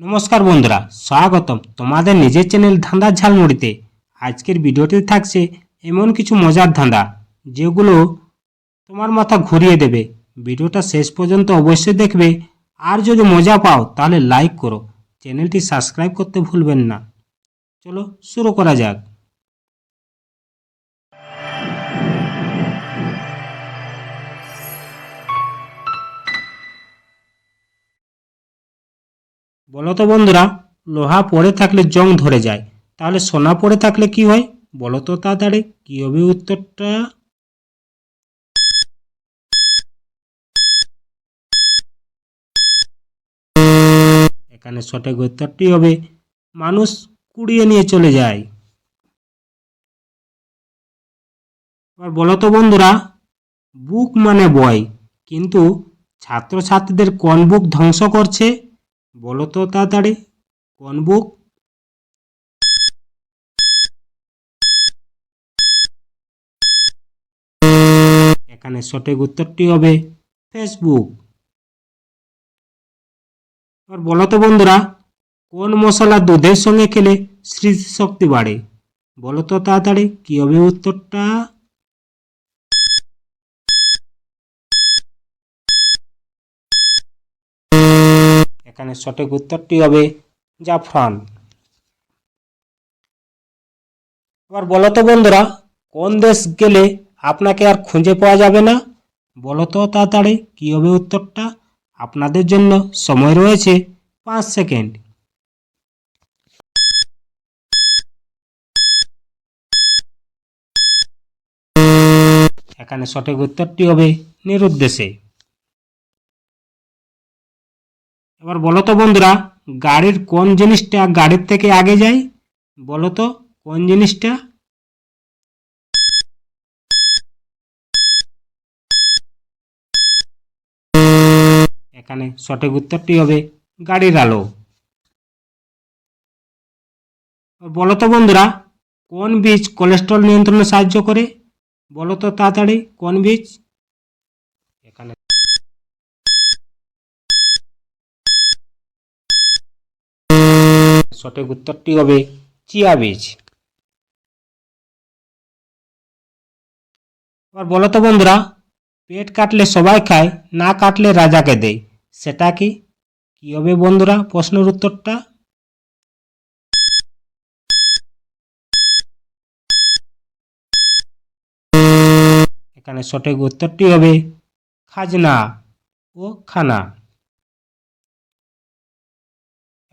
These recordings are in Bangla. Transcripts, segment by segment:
নমস্কার বন্ধুরা, স্বাগতম তোমাদের নিজের চ্যানেল ধান্দার ঝালমুড়িতে। আজকের ভিডিওটি থাকছে এমন কিছু মজার ধান্দা, যেগুলো তোমার মাথা ঘুরিয়ে দেবে। ভিডিওটা শেষ পর্যন্ত অবশ্যই দেখবে। আর যদি মজা পাও, তাহলে লাইক করো। চ্যানেলটি সাবস্ক্রাইব করতে ভুলবেন না। চলো শুরু করা যাক। বলো তো বন্ধুরা, লোহা পড়ে থাকলে জং ধরে যায়, তাহলে সোনা পড়ে থাকলে কি হয়? বলো তো তাড়াতাড়ি, কি হবে উত্তরটা? এখানে সঠিক উত্তরটি হবে, মানুষ কুড়িয়ে নিয়ে চলে যায়। এবার বলো তো বন্ধুরা, বুক মানে বই কিন্তু ছাত্রছাত্রীদের কোন বুক ধ্বংস করছে? বলো তো তাড়াতাড়ি, কোন বুক এখানে সঠিক উত্তরটি হবে ফেসবুক আর বলো তো বন্ধুরা, কোন মশলা দুধের সঙ্গে খেলে স্মৃতিশক্তি বাড়ে? বলো তো তাড়াতাড়ি, কি হবে উত্তরটা? এখানে সঠিক উত্তরটি হবে জাফরান। এবার বলো তো বন্ধুরা, কোন দেশ গেলে আপনাকে আর খুঁজে পাওয়া যাবে না? বলো তো তাড়াতাড়ি, কী হবে উত্তরটা? আপনাদের জন্য সময় রয়েছে পাঁচ সেকেন্ড। এখানে সঠিক উত্তরটি হবে নিরুদ্দেশে। এবার বলো তো বন্ধুরা, গাড়ির কোন জিনিসটা গাড়ির থেকে আগে যায়? বলো তো, কোন জিনিসটা? এখানে সঠিক উত্তরটি হবে গাড়ির আলো। বলো তো বন্ধুরা, কোন বীজ কোলেস্ট্রল নিয়ন্ত্রণে সাহায্য করে? বলো তো তাড়াতাড়ি, কোন বীজ এখানে সঠিক উত্তরটি হবে চিয়া বীজ। এবার বলো তো বন্ধুরা, পেট কাটলে সবাই খায়, না কাটলে রাজাকে দেয়, সেটা কি? কি হবে বন্ধুরা প্রশ্নের উত্তরটা? এখানে সঠিক উত্তরটি হবে খাজনা ও খানা।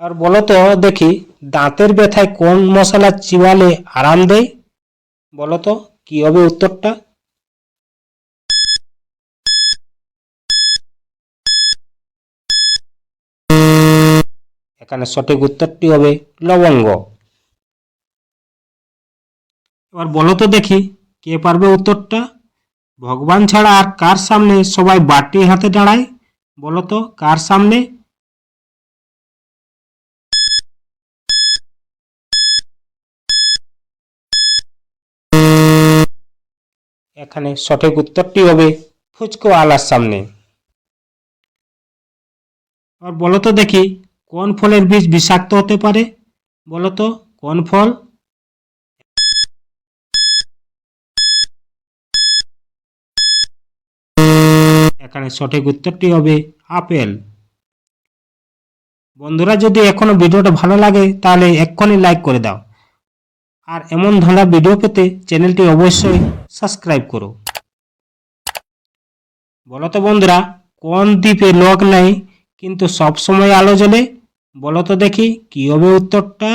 আর বলো তো, দেখি, দাঁতের ব্যথায় কোন মশলা চিবালে আরাম দেয়? বলো তো, কি হবে উত্তরটা? এখানে সঠিক উত্তরটি হবে লবঙ্গ। এবার বলো তো দেখি, কে পারবে উত্তরটা? ভগবান ছাড়া আর কার সামনে সবাই বাটি হাতে দাঁড়ায়? বলো তো, কার সামনে? এখানে সঠিক উত্তরটি হবে ফুচকো আলার সামনে। আর বলো তো দেখি, কোন ফলের বীজ বিষাক্ত হতে পারে? বলো তো কোন ফল? এখানে সঠিক উত্তরটি হবে আপেল। বন্ধুরা, যদি এখনও ভিডিওটা ভালো লাগে, তাহলে এক্ষুনি লাইক করে দাও। আর এমন ধরনের ভিডিও পেতে চ্যানেলটি অবশ্যই সাবস্ক্রাইব করো। বলো তো বন্ধুরা, কোন দ্বীপে লোক নেই, কিন্তু সব সময় আলো জ্বলে? বলো তো দেখি, কি হবে উত্তরটা?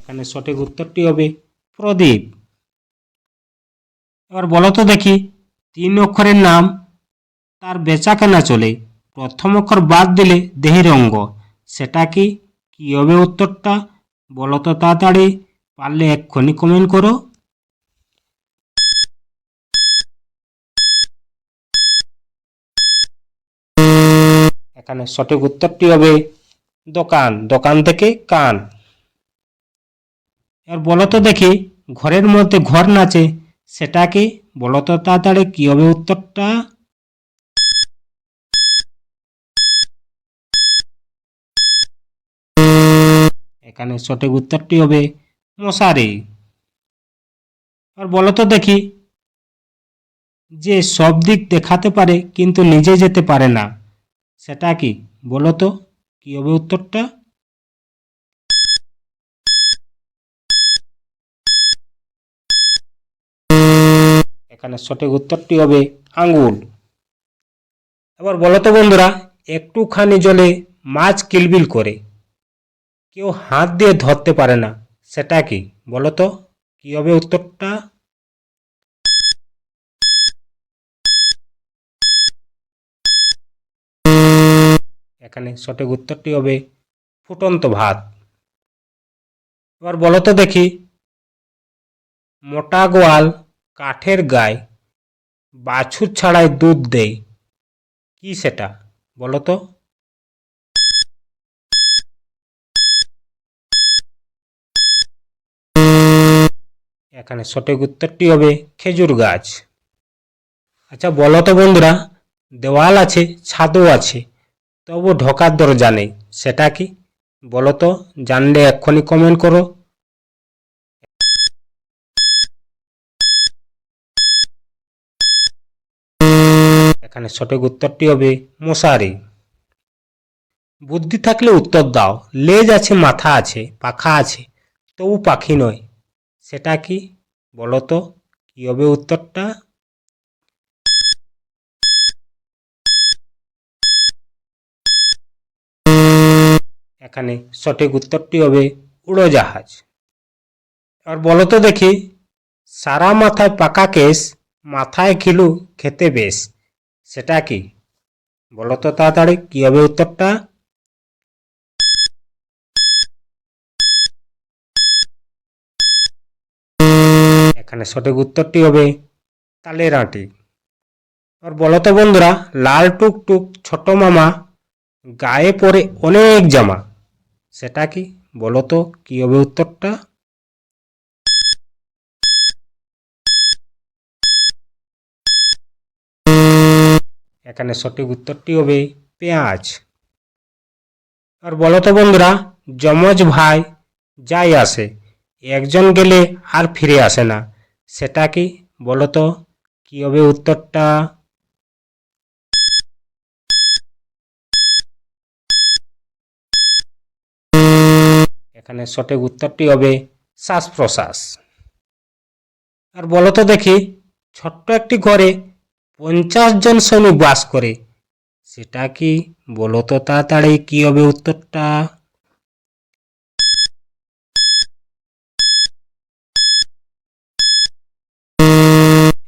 এখানে সঠিক উত্তরটি হবে প্রদীপ। এবার বলো তো দেখি, তিন অক্ষরের নাম, তার বেচা কেনা চলে। প্রথম অক্ষর বাদ দিলে দেহের অঙ্গ। সেটা কি? কি হবে উত্তরটা? বলো তো তাড়াতাড়ি। পারলে এক্ষুনি কমেন্ট করো। এখানে সঠিক উত্তরটি হবে দোকান। দোকান থেকে কান। এবার বলো তো দেখি, ঘরের মধ্যে ঘর নাচে, সেটা কি? বলো তো তাড়াতাড়ি, কি হবে উত্তরটা? এখানে সঠিক উত্তরটি হবে মশারি। আর বলো তো দেখি, যে সব দিক দেখাতে পারে কিন্তু নিজে যেতে পারে না, সেটা কি? বলো তো, কি হবে উত্তরটা? এখানে সঠিক উত্তরটি হবে আঙ্গুল। এবার বলো তো বন্ধুরা, একটুখানি জলে মাছ কিলবিল করে কেউ হাত দিয়ে ধরতে পারে না। সেটা কি? বলো তো। কি হবে উত্তরটা? এখানে সঠিক উত্তরটি হবে ফুটন্ত ভাত। এবার বলো তো দেখি। মোটা গোয়াল কাঠের গায়ে বাছুর ছাড়াই দুধ দেয়। কি সেটা? বলো তো। এখানে সঠিক উত্তরটি হবে খেজুর গাছ। আচ্ছা বলো তো বন্ধুরা, দেওয়াল আছে, ছাদও আছে, তবু ঢোকার দরজা নেই, সেটা কি? বলো তো, জানলে এক্ষুনি কমেন্ট করো। এখানে সঠিক উত্তরটি হবে মশারি। বুদ্ধি থাকলে উত্তর দাও, লেজ আছে, মাথা আছে, পাখা আছে, তবু পাখি নয়। সেটা কি? বলো তো, কি হবে উত্তরটা? এখানে সঠিক উত্তরটি হবে উড়োজাহাজ। আর বলো তো দেখি, সারা মাথায় পাকা কেস মাথায় খিলু খেতে বেশ, সেটা কি? বলো তো তাড়াতাড়ি, কি হবে উত্তরটা? এখানে সঠিক উত্তরটি হবে তালের আঁটি। আর বলো তো বন্ধুরা, লাল টুক টুক ছোট মামা গায়ে পরে অনেক জামা, সেটা কি? বলো তো, কি হবে উত্তরটা? এখানে সঠিক উত্তরটি হবে পেঁয়াজ। আর বলো তো বন্ধুরা, যমজ ভাই যাই আসে, একজন গেলে আর ফিরে আসে না। সেটা কি? বলো তো, কি হবে উত্তরটা? এখানে সঠিক উত্তরটি হবে শ্বাস প্রশ্বাস আর বলো তো দেখি, ছোট্ট একটি ঘরে পঞ্চাশ জন শ্রমিক বাস করে, সেটা কি? বলো তো তাড়াতাড়ি, কি হবে উত্তরটা?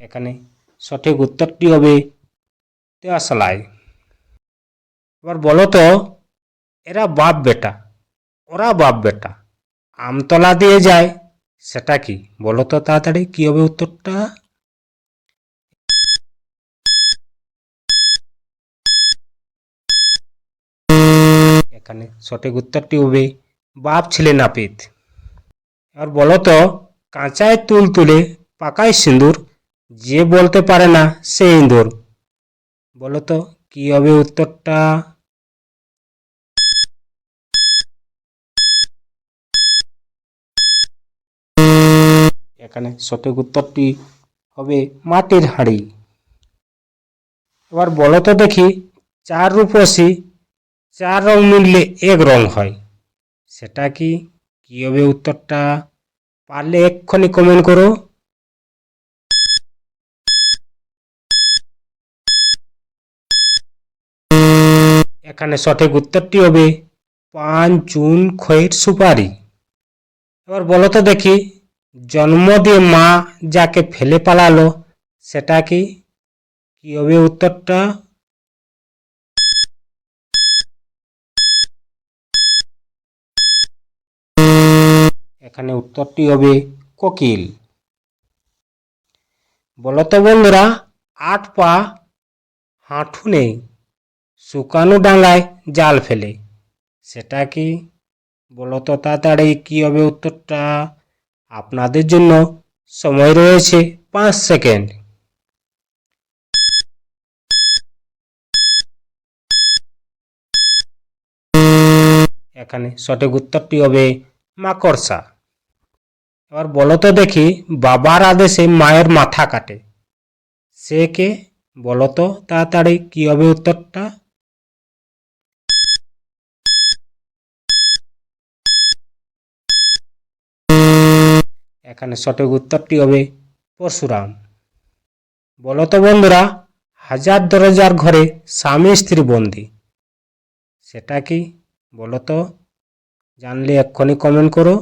এখানে সঠিক উত্তরটি হবে দেওয়াশালাই এবার বলো তো, এরা বাপ বেটা, ওরা বাপ বেটা, আমতলা দিয়ে যায়, সেটা কি? বলো তো তাড়াতাড়ি, কি হবে উত্তরটা? এখানে সঠিক উত্তরটি হবে বাপ ছেলে নাপিত। আর বলো তো, কাঁচায় তুল তুলে পাকায় সিঁদুর যে বলতে পারে না, সে ইঁদুর বলো তো, কি হবে উত্তরটা? এখানে সঠিক উত্তরটি হবে মাটির হাঁড়ি। এবার বলো তো দেখি, চার রূপসী, চার রং মিললে এক রং হয়। সেটা কি? কি হবে উত্তরটা? পারলে এক্ষুনি কমেন্ট করো। এখানে সঠিক উত্তরটি হবে পান চুন খয়ের সুপারি। এবার বলো তো দেখি, জন্ম দিয়ে মা যাকে ফেলে পালালো, সেটা কি? কি হবে উত্তরটা? এখানে উত্তরটি হবে কোকিল। বলো তো বন্ধুরা, আট পা, হাঁটু নেই। শুকানো ডাঙায় জাল ফেলে। সেটা কি? বলতো তাড়াতাড়ি, কী হবে উত্তরটা? আপনাদের জন্য সময় রয়েছে পাঁচ সেকেন্ড। এখানে সঠিক উত্তরটি হবে মাকড়সা। এবার বলতো দেখি, বাবার আদেশে মায়ের মাথা কাটে। সে কে? বলতো তাড়াতাড়ি, কী হবে উত্তরটা? এখানে সঠিক উত্তরটি হবে পরশুরাম। বলো তো বন্ধুরা, হাজার দরজার ঘরে স্বামী স্ত্রী বন্দি, সেটা কি? বলো তো, জানলে এক্ষুনি কমেন্ট করো।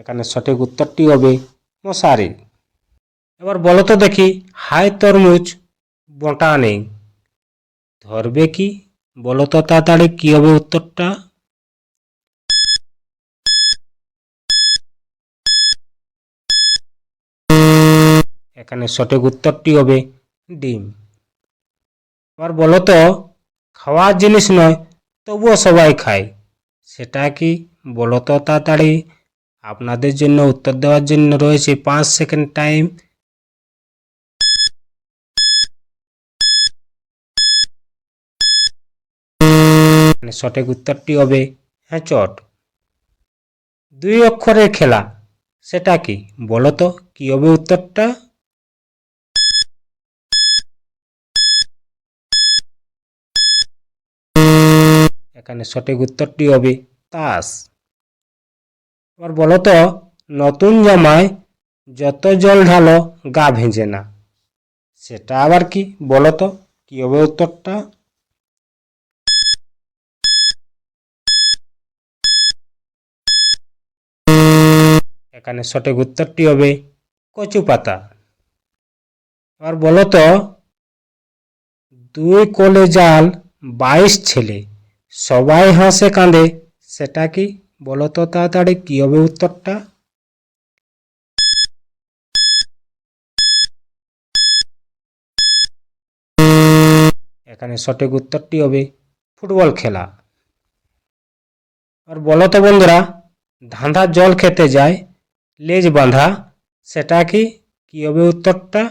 এখানে সঠিক উত্তরটি হবে মশারি। এবার বলো তো দেখি হাই তরমুজ, বটা নেই, ধরবে কি? বলো তো তাড়াতাড়ি, কি হবে উত্তরটা? এখানে সঠিক উত্তরটি হবে ডিম। এবার বলো তো খাওয়ার জিনিস নয়, তবুও সবাই খায়। সেটা কি? বলো তো তাড়াতাড়ি। আপনাদের জন্য উত্তর দেওয়ার জন্য রয়েছে পাঁচ সেকেন্ড টাইম। এখানে সঠিক উত্তরটি হবে হ্যাঁচট দুই অক্ষরের খেলা, সেটা কি? বলো তো, কি হবে উত্তরটা? এখানে সঠিক উত্তরটি হবে তাস। এবার বলো তো, নতুন জামায় যত জল ঢালো গা ভেজে না, সেটা আবার কি? বলো তো, কি হবে উত্তরটা? এখানে সঠিক উত্তরটি হবে কচু পাতা এবার বলো তো, দুই কোলে জাল বাইশ ছেলে, সবাই হাসে কাঁদে, সেটা কি? বলো তো তাড়াতাড়ি, কি হবে উত্তরটা? এখানে সঠিক উত্তরটি হবে ফুটবল খেলা। আর বলো তো বন্ধুরা ধাঁধা জল খেতে যায় লেজ বাঁধা, সেটা কি? কি হবে উত্তরটা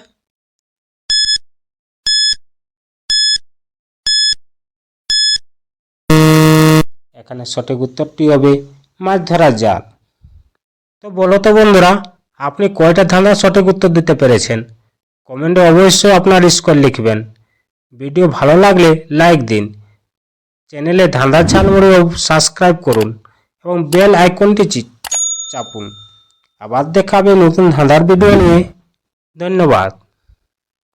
এখানে সঠিক উত্তরটি হবে মাছ ধরার জাল তো বলো তো বন্ধুরা, আপনি কয়টা ধাঁধার সঠিক উত্তর দিতে পেরেছেন? কমেন্টে অবশ্যই আপনার স্কোর লিখবেন। ভিডিও ভালো লাগলে লাইক দিন। চ্যানেলে ধাঁধার ঝালমুড়ি সাবস্ক্রাইব করুন এবং বেল আইকনটি চাপুন। আবার দেখাবে নতুন ধাঁধার ভিডিও নিয়ে। ধন্যবাদ।